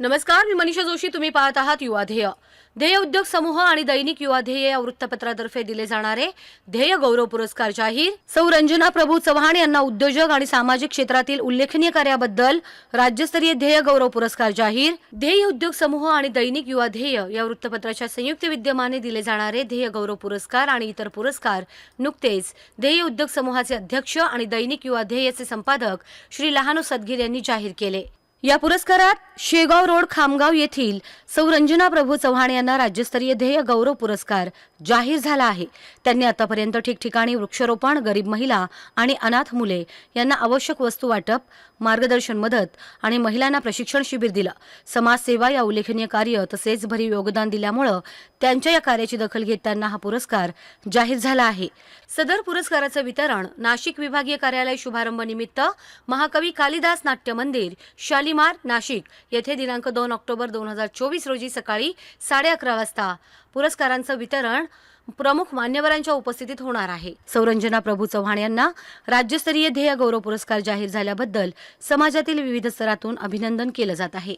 नमस्कार मी मनीषा जोशी. तुम्ही पाहत आहात युवा ध्येय. ध्येय उद्योग समूह आणि दैनिक युवा ध्येय या वृत्तपत्रातर्फे दिले जाणारे ध्येय गौरव पुरस्कार जाहीर. सौ रंजना प्रभू चव्हाण यांना उद्योजक आणि सामाजिक क्षेत्रातील उल्लेखनीय कार्याबद्दल राज्यस्तरीय ध्येय गौरव पुरस्कार जाहीर. ध्येय उद्योग समूह आणि दैनिक युवा ध्येय या वृत्तपत्राच्या संयुक्त विद्यमाने दिले जाणारे ध्येय गौरव पुरस्कार आणि इतर पुरस्कार नुकतेच ध्येय उद्योग समूहाचे अध्यक्ष आणि दैनिक युवा ध्येयचे संपादक श्री लहानू सदगीर यांनी जाहीर केले. या पुरस्कारात शेगाव रोड खामगाव येथील सौ रंजना प्रभू चव्हाण यांना राज्यस्तरीय ध्येय गौरव पुरस्कार जाहीर झाला आहे. त्यांनी आतापर्यंत ठिकठिकाणी वृक्षारोपण गरीब महिला आणि अनाथ मुले यांना आवश्यक वस्तू वाटप मार्गदर्शन मदत आणि महिलांना प्रशिक्षण शिबिर दिलं. समाजसेवा या उल्लेखनीय कार्य तसेच भरीव योगदान दिल्यामुळं त्यांच्या या कार्याची दखल घेत त्यांना हा पुरस्कार जाहीर झाला आहे. सदर पुरस्काराचं वितरण नाशिक विभागीय कार्यालय शुभारंभ निमित्त महाकवी कालिदास नाट्य मंदिर शालिमार नाशिक येथे दिनांक दोन ऑक्टोबर दोन हजार चोवीस रोजी सकाळी साडे अकरा वाजता पुरस्कारांचं वितरण प्रमुख मान्यवरांच्या उपस्थितीत होणार आहे. सौरंजना प्रभू चव्हाण यांना राज्यस्तरीय ध्येय गौरव पुरस्कार जाहीर झाल्याबद्दल समाजातील विविध स्तरातून अभिनंदन केलं जात आहे.